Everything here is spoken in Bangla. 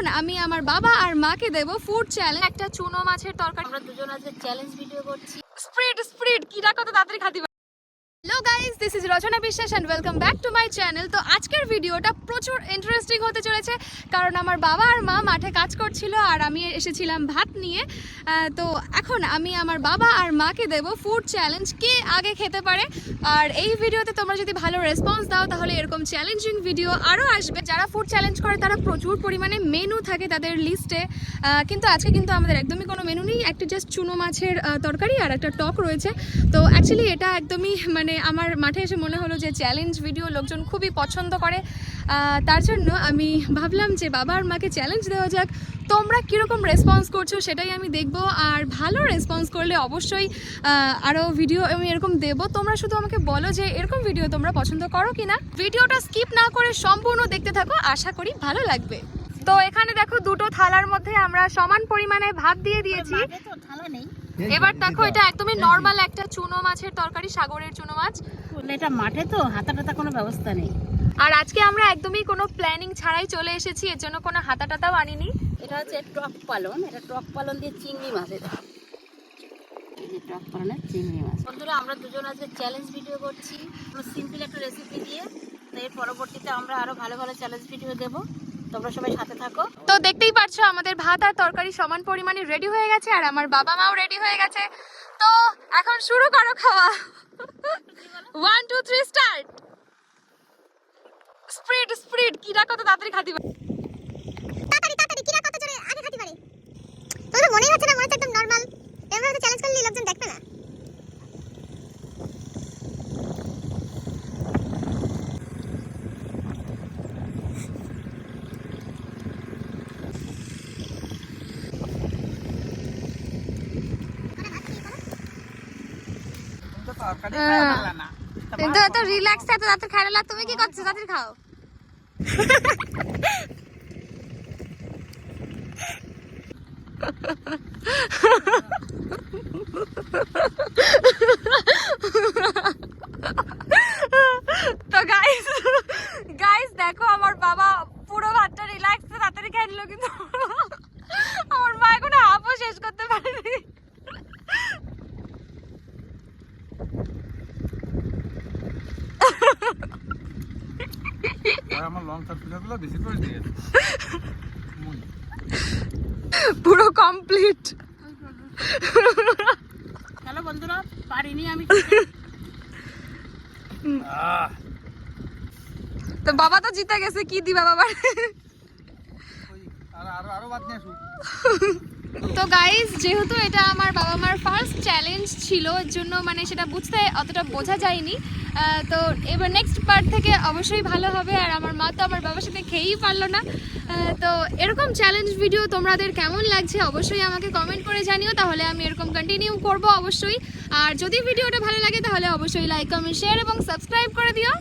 এখন আমি আমার বাবা আর মাকে দেব ফুড চ্যালেঞ্জ একটা চুনো মাছের তরকারি। আমরা দুজন আজকে চ্যালেঞ্জ ভিডিও করছি। স্প্রিড স্প্রিড কিরা কত তাড়াতাড়ি খাতি hello guys this is Rachana Biswas and welcome back to my channel তো আজকের ভিডিওটা প্রচুর ইন্টারেস্টিং হতে চলেছে, কারণ আমার বাবা আর মা মাঠে কাজ করছিল আর আমি এসেছিলাম ভাত নিয়ে। তো এখন আমি আমার বাবা আর মাকে দেব ফুড চ্যালেঞ্জ কে আগে খেতে পারে। আর এই ভিডিওতে তোমরা যদি ভালো রেসপন্স দাও, তাহলে এরকম চ্যালেঞ্জিং ভিডিও আরও আসবে। যারা ফুড চ্যালেঞ্জ করে, তারা প্রচুর পরিমাণে মেনু থাকে তাদের লিস্টে কিন্তু আজকে কিন্তু আমাদের একদমই কোনো মেনু নেই, একটা জাস্ট চুনো মাছের তরকারি আর একটা টক রয়েছে। তো অ্যাকচুয়ালি এটা একদমই মানে আমার মাঠে এসে মনে হলো যে চ্যালেঞ্জ ভিডিও লোকজন খুবই পছন্দ করে। তার জন্য আমি ভাবলাম যে বাবা আর মাকে চ্যালেঞ্জ দেওয়া যাক। তোমরা কীরকম রেসপন্স করছ সেটাই আমি দেখব। আর ভালো রেসপন্স করলে অবশ্যই আরও ভিডিও আমি এরকম দেবো। তোমরা শুধু আমাকে বলো যে এরকম ভিডিও তোমরা পছন্দ করো কি না ভিডিওটা স্কিপ না করে সম্পূর্ণ দেখতে থাকো। আশা করি ভালো লাগবে। তো এখানে দেখো দুটো থালার মধ্যে আমরা সমান পরিমাণে ভাত দিয়ে দিয়েছি। থালা নেই। এবার দেখো এটা একদমই নর্মাল একটা চুনো মাছের তরকারি সাগরের চুনো মাছ। এটা মাঠে তো হাতা টাতা কোনো ব্যবস্থা নেই। আর আজকে আমরা একদমই কোনো প্ল্যানিং ছাড়াই চলে এসেছি এর জন্য কোনো হাতা টাতাও আনিনি। এটা হচ্ছে টক পালন এটা টক পালন দিয়ে চিংড়ি মাছ এটা। টক পালনের চিংড়ি মাছ। বন্ধুরা আমরা দুজন আজকে চ্যালেঞ্জ ভিডিও করছি। সিম্পল একটা রেসিপি দিয়ে তো এর পরবর্তীতে আমরা আরও ভালো ভালো চ্যালেঞ্জ ভিডিও দেব। তোমরা সবাই সাথে থাকো। তো দেখতেই পারছ, আমাদের ভাত আর তরকারি সমান পরিমাণে রেডি হয়ে গেছে, আর আমার বাবা মাও রেডি হয়ে গেছে। তো এখন শুরু করো খাওয়া। One two three start speed speed কিরা কত তাড়াতাড়ি খাতি তাড়াতাড়ি তাড়াতাড়ি কিরা কত জোরে আগে খাতে পারে তোর তো মনেই হচ্ছে না মনে হচ্ছে একদম নর্মাল এমন তো চ্যালেঞ্জ করলে লোকজন দেখবে না কিন্তু এত রিল্যাক্স এত তাড়াতাড়ি খাই তুমি কি করছ? তাড়াতাড়ি খাও। তো গাইস গাইস দেখো আমার বাবা পুরো ভাতটা রিল্যাক্স তাড়াতাড়ি খেয়ে নিল কিন্তু। আমার মা এখনও হাফও শেষ করতে পারেনি আর আমার লং শার্ট পিঠাগুলো বেশি করে দিয়েছে পুরো কমপ্লিট হ্যালো বন্ধুরা পারিনি আমি। তো বাবা তো জিতে গেছে কি দিবা বাবার আরও আরও বাদ নিয়ে আসুক। তো গাইজ যেহেতু এটা আমার বাবা মার ফার্স্ট চ্যালেঞ্জ ছিল এর জন্য মানে সেটা বুঝতে অতটা বোঝা যায়নি। তো এবার নেক্সট পার্ট থেকে অবশ্যই ভালো হবে, আর আমার মা তো আমার বাবার সাথে খেয়েই পারল না। তো এরকম চ্যালেঞ্জ ভিডিও তোমাদের কেমন লাগছে অবশ্যই আমাকে কমেন্ট করে জানিও, তাহলে আমি এরকম কন্টিনিউ করব অবশ্যই। আর যদি ভিডিওটা ভালো লাগে, তাহলে অবশ্যই লাইক কমেন্ট শেয়ার এবং সাবস্ক্রাইব করে দিও।